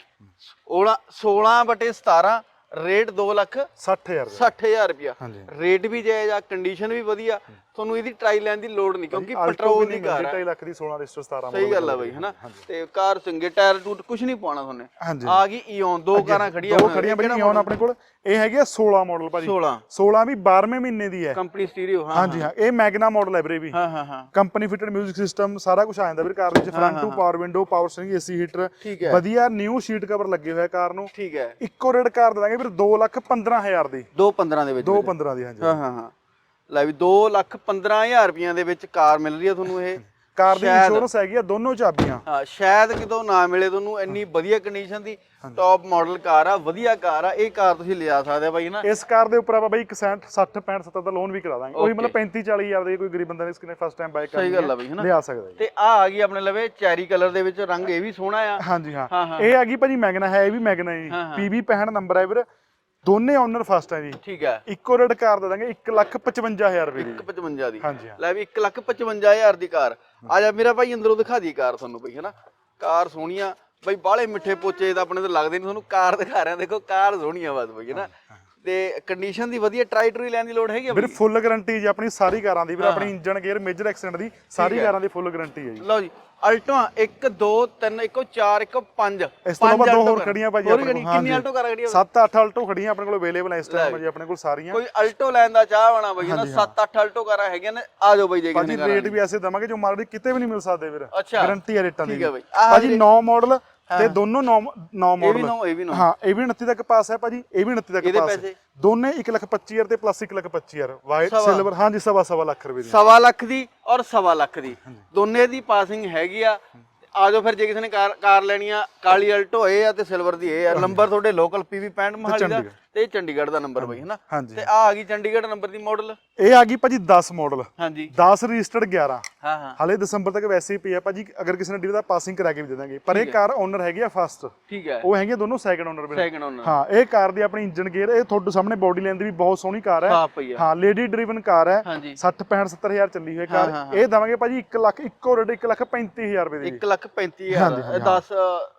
16 16 ਬਟੇ 17 ਰੇਟ 2 ਲੱਖ 60 ਹਜ਼ਾਰ ਦਾ 60000 ਰੁਪਿਆ ਹਾਂਜੀ। ਰੇਟ ਵੀ ਜਾਇਜ਼ ਆ ਕੰਡੀਸ਼ਨ ਵੀ ਵਧੀਆ। ਤੁਹਾਨੂੰ ਇਹਦੀ ਟਰਾਈ ਲੈਣ ਦੀ ਲੋੜ ਨਹੀਂ ਕਿਉਂਕਿ ਪੈਟਰੋਲ ਦੀ ਕਾਰ ਆ। 2.5 ਲੱਖ ਦੀ 16 ਰਜਿਸਟਰ 17 ਸਹੀ ਗੱਲ ਆ ਬਈ ਹਨਾ? ਤੇ ਕਾਰ ਚੰਗੇ ਟਾਇਰ ਟੂਟ ਕੁਝ ਨਹੀਂ ਪਾਉਣਾ ਤੁਹਾਨੂੰ। ਆ ਗਈ ਈਓਨ ਦੋ ਕਾਰਾਂ ਖੜੀਆਂ ਦੋ। ਖੜੀਆਂ ਬਈ ਹੁਣ ਆਪਣੇ ਕੋਲ। ਇਹ ਹੈਗੀ ਆ 16 ਮਾਡਲ ਭਾਜੀ। 16 16 ਵੀ 12ਵੇਂ ਮਹੀਨੇ ਦੀ ਹੈ। ਕੰਪਨੀ ਸਟੀਰੀਓ ਹਾਂ ਹਾਂਜੀ ਹਾਂ। ਇਹ ਮੈਗਨਾ ਮਾਡਲ ਹੈ ਵੀਰੇ ਵੀ। ਹਾਂ ਹਾਂ ਹਾਂ। ਕੰਪਨੀ ਫਿਟਡ 뮤직 ਸਿਸਟਮ ਸਾਰਾ ਕੁਝ ਆ ਜਾਂਦਾ ਵੀਰੇ ਕਾਰ ਵਿੱਚ। Front two power window power steering AC heater ਹੈ। ਵਧੀਆ ਨਿਊ ਸ਼ੀਟ ਕਵਰ ਲੱਗੇ ਹੋਇਆ ਕਾਰ ਨੂੰ। ਠੀਕ ਹੈ। ਇੱਕੋ ਰੇਟ ਕਾਰ ਦੇ ਦਾਂਗੇ ਵੀਰ 2 ਲੱਖ 15000 ਦੀ। 215 ਦੇ ਵਿੱਚ 2 15 ਦੀ ਹਾਂਜੀ ਹਾਂ ਹਾਂ ਹਾਂ। ਲੈ ਵੀ 2 ਲੱਖ 15000 ਰੁਪਈਆਂ ਦੇ ਵਿੱਚ ਕਾਰ ਮਿਲ ਰਹੀ ਹੈ ਤੁਹਾਨੂੰ ਇਹ। ਕਾਰ ਦੀ ਸ਼ਾਇਦ। ਇੰਸ਼ੋਰੈਂਸ ਹੈਗੀ ਆ ਦੋਨੋਂ ਚਾਬੀਆਂ। ਹਾਂ ਸ਼ਾਇਦ ਕਿਤੋਂ ਨਾ ਮਿਲੇ ਤੁਹਾਨੂੰ ਇੰਨੀ ਵਧੀਆ ਕੰਡੀਸ਼ਨ ਦੀ ਟੌਪ ਮਾਡਲ ਕਾਰ ਆ ਵਧੀਆ ਕਾਰ ਆ ਇਹ ਕਾਰ ਤੁਸੀਂ ਲਿਜਾ ਸਕਦੇ ਆ ਬਾਈ ਨਾ ਇਸ ਕਾਰ ਦੇ ਉੱਪਰ ਆਪਾਂ ਬਾਈ 1 60 65 70 ਦਾ ਲੋਨ ਵੀ ਕਰਾ ਦਾਂਗੇ। ਉਹੀ ਮਤਲਬ 35 40 ਹਜ਼ਾਰ ਦੇ ਕੋਈ ਗਰੀਬ ਬੰਦਾ ਨੇ ਇਸਨੇ ਫਸਟ ਟਾਈਮ ਬਾਈ ਕਰਨੀ ਸਹੀ ਗੱਲ ਆ ਬਈ ਹਨਾ? ਲਿਆ ਸਕਦਾ ਜੀ। ਤੇ ਆ ਆ ਗਈ ਆਪਣੇ ਲਵੇ ਚੈਰੀ ਕਲਰ ਦੇ ਵਿੱਚ ਰੰਗ ਇਹ ਵੀ ਸੋਹਣਾ ਆ। ਹਾਂਜੀ ਹਾਂ। ਹਾਂ, ਹਾਂ। ਇਹ ਹੈਗੀ ਭਾਜੀ ਮੈਗਨਾ ਹੈ ਇਹ ਵੀ ਮੈਗਨਾ ਜੀ। ਹਾਂ, ਹਾਂ। PB 65 ਨੰਬਰ ਹੈ ਵੀਰ। ਦੋਨੇ ਓਨਰ ਫਸਟ ਹੈ ਜੀ। ਠੀਕ ਹੈ। ਇੱਕੋ ਰੇਟ ਕਾਰ ਦੇ ਦਾਂਗੇ 1 ਲੱਖ 55000 ਰੁਪਏ ਦੀ। 155 ਦੀ। ਹਾਂਜੀ ਹਾਂ। ਲੈ ਵੀ 1 ਲੱਖ 55000 ਦੀ ਕਾਰ। ਆ ਜਾ ਮੇਰਾ ਭਾਈ ਅੰਦਰੋਂ ਦਿਖਾ ਦੀ ਕਾਰ ਤੁਹਾਨੂੰ ਬਈ ਹਨਾ? ਕਾਰ ਸੋਹਣੀਆਂ ਬਈ ਬਾਹਲੇ ਮਿੱਠੇ ਪੋਚੇ ਤਾਂ ਆਪਣੇ ਤੇ ਲੱਗਦੇ ਨਹੀਂ ਤੁਹਾਨੂੰ ਕਾਰ ਦਿਖਾ ਰਿਹਾ। ਦੇਖੋ ਕਾਰ ਸੋਹਣੀ ਆ ਬਸ ਬਈ ਹਨਾ? ਤੇ ਕੰਡੀਸ਼ਨ ਦੀ ਵਧੀਆ ਟਰਾਈ ਟਰੂਈ ਲੈਣ ਦੀ ਲੋੜ ਹੈਗੀ ਆ ਵੀਰ ਫੁੱਲ ਗਾਰੰਟੀ ਜੀ ਆਪਣੀ ਸਾਰੀ ਕਾਰਾਂ ਦੀ। ਵੀਰ ਆਪਣੀ ਇੰਜਨ ਗੇਅਰ ਮੇਜਰ ਐਕਸੀਡੈਂਟ ਦੀ ਸਾਰੀ ਕਾਰਾਂ ਦੀ ਫੁੱਲ ਗਾਰੰਟੀ ਹੈ ਜੀ। ਲਓ ਜੀ ਅਲਟੋ 1 2 3 1 4 1 5 ਇਸ ਤੋਂ ਦੋ ਹੋਰ ਖੜੀਆਂ ਭਾਜੀ ਆਪਣੇ ਕਿੰਨੀ ਕੋਲ ਕਿੰਨੀ ਅਲਟੋ ਕਾਰ ਖੜੀਆਂ 7-8 ਆਲਟੋ ਖੜੀਆਂ ਆਪਣੇ ਕੋਲ ਅਵੇਲੇਬਲ ਹੈ ਇਸ ਟਾਈਮ ਜੀ। ਆਪਣੇ ਕੋਲ ਸਾਰੀਆਂ। ਕੋਈ ਅਲਟੋ ਲੈਣ ਦਾ ਚਾਹ ਬਣਾ ਬਈ ਨਾ 7-8 ਅਲਟੋ ਕਾਰਾਂ ਹੈਗੀਆਂ ਨੇ ਆ ਜਾਓ ਬਈ ਜੇ ਕਿਸੇ ਭਾਜੀ ਨੇ ਰੇਟ ਵੀ ਐਸੇ ਦਵਾਂਗੇ ਜੋ ਮਾਰਕੀਟ ਕਿਤੇ ਵੀ ਨਹੀਂ ਮਿਲ ਸਕਦੇ ਵੀਰ। ਗਾਰੰਟੀ ਹੈ ਰੇਟਾਂ ਦੀ ਠੀਕ ਹੈ ਬਈ। ਆਹ ਭਾਜੀ 9 ਮਾਡਲ ਤੇ ਦੋਨੋਂ 9 9 ਇਹ ਵੀ ਮਾਡਲ ਨੋ ਇਹ ਵੀ ਨੋ। ਹਾਂ ਇਹ ਵੀ 29 ਤੱਕ ਪਾਸ ਹੈ ਭਾਜੀ ਇਹ ਵੀ 29 ਤੱਕ ਇਹਦੇ ਪਾਸ ਹੈ। ਪੈਸੇ? ਦੋਨੇ 1 ਲੱਖ 25 ਹਜ਼ਾਰ ਤੇ ਪਲੱਸ 1 ਲੱਖ 25 ਹਜ਼ਾਰ। ਵਾਈਟ ਸਵਾ। ਸਿਲਵਰ ਹਾਂਜੀ ਸਵਾ ਸਵਾ ਲੱਖ ਰੁਪਏ ਦੀ। ਸਵਾ ਲੱਖ ਦੀ ਔਰ ਸਵਾ ਲੱਖ ਦੀ। ਦੋਨੇ ਦੀ ਪਾਸਿੰਗ ਹੈਗੀ ਆ। ਆ ਜਾਓ ਫਿਰ ਜੇ ਕਿਸੇ ਨੇ ਕਾਰ ਕਾਰ ਲੈਣੀ ਆ ਕਾਲੀ ਅਲਟੋ ਇਹ ਆ ਤੇ ਸਿਲਵਰ ਦੀ ਇਹ ਆ। ਨੰਬਰ ਤੁਹਾਡੇ ਲੋਕਲ ਪੀਵੀ 65 ਮਹਾਲੀ ਦਾ। ਤੇ ਇਹ ਚੰਡੀਗੜ੍ਹ ਦਾ ਨੰਬਰ ਬਈ ਹਨਾ? ਹਾਂਜੀ। ਤੇ ਆ ਆ ਗਈ ਚੰਡੀਗੜ੍ਹ ਨੰਬਰ ਦੀ ਮਾਡਲ ਇਹ ਆ ਗਈ ਭਾਜੀ 10 ਮਾਡਲ ਹਾਂਜੀ। 10 ਰਜਿਸਟਰਡ 11 ਹਾਂ ਹਾਂ। ਹਾਲੇ ਦਸੰਬਰ ਤੱਕ ਵੈਸੇ ਹੀ ਪਈ ਆ। ਭਾਜੀ ਅਗਰ ਕਿਸੇ ਨੇ ਡੀਲਰ ਦਾ ਪਾਸਿੰਗ ਕਰਾ ਕੇ ਵੀ ਦੇ ਦਾਂਗੇ। ਪਰ ਇਹ ਕਾਰ ਓਨਰ ਹੈਗੀ ਆ ਫਸਟ ਠੀਕ ਹੈ। ਉਹ ਹੈਗੇ ਦੋਨੋਂ ਸੈਕੰਡ ਓਨਰ ਵੀ ਸੈਕਿੰਡ ਓਨਰ ਹਾਂ ਇਹ ਕਾਰ ਦੀ ਆਪਣੀ ਇੰਜਨ ਗੇਅਰ ਇਹ ਤੁਹਾਡੇ ਸਾਹਮਣੇ ਬੋਡੀ ਲਾਈਨ ਦੀ ਵੀ ਬਹੁਤ ਸੋਹਣੀ ਕਾਰ ਹੈ। ਸਾਫ਼ ਪਈ ਆ। ਹਾਂ ਲੇਡੀ ਡਰਾਈਵਨ ਕਾਰ ਹੈ। ਹਾਂਜੀ। 60 65 70 ਹਜ਼ਾਰ ਚੱਲੀ ਹੋਈ ਕਾਰ। ਹਾਂ, ਇਹ ਦਵਾਂਗੇ ਭਾਜੀ 1 ਲੱਖ ਇੱਕੋ ਰੇਟ 1 ਲੱਖ 35 ਹਜ਼ਾਰ ਰੁਪਏ ਦੀ। 1 ਲੱਖ 35000 ਇਹ 10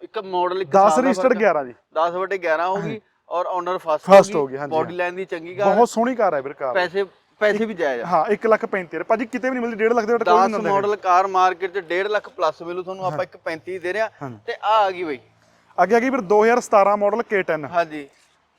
ਇੱਕ ਮਾਡਲ ਇੱਕ 10 ਰਜਿਸਟਰਡ 11 ਜੀ। 10 ਵਟੇ 11 ਹੋਗੀ ਔਰ ਓਨਰ ਫਸਟ First ਹੋ ਗਈ, ਹਾਂਜੀ, ਬਾਡੀ ਲਾਈਨ ਦੀ ਚੰਗੀ ਕਾਰ ਬਹੁਤ ਸੋਹਣੀ ਕਾਰ ਹੈ ਵੀਰ ਕਾਰ। ਪੈਸੇ ਪੈਸੇ ਵੀ ਜਾਇਜ਼ ਹਾਂ 1 ਲੱਖ 35 ਹਜ਼ਾਰ। ਭਾਜੀ ਕਿਤੇ ਵੀ ਨਹੀਂ ਮਿਲਦੀ 1.5 ਲੱਖ ਦੇ ਰੇਟ ਕੋਈ 10 ਨਹੀਂ ਦਿੰਦੇ ਮਾਡਲ ਕਾਰ ਮਾਰਕੀਟ 'ਚ 1.5 ਲੱਖ ਪਲੱਸ ਮਿਲੂ ਤੁਹਾਨੂੰ ਆਪਾਂ ਇੱਕ 35 ਦੇ ਰਿਹਾ ਤੇ ਆ ਆ ਗਈ ਬਈ। ਅੱਗੇ ਆ ਗਈ ਵੀਰ 2017 ਮਾਡਲ K10 ਹਾਂਜੀ।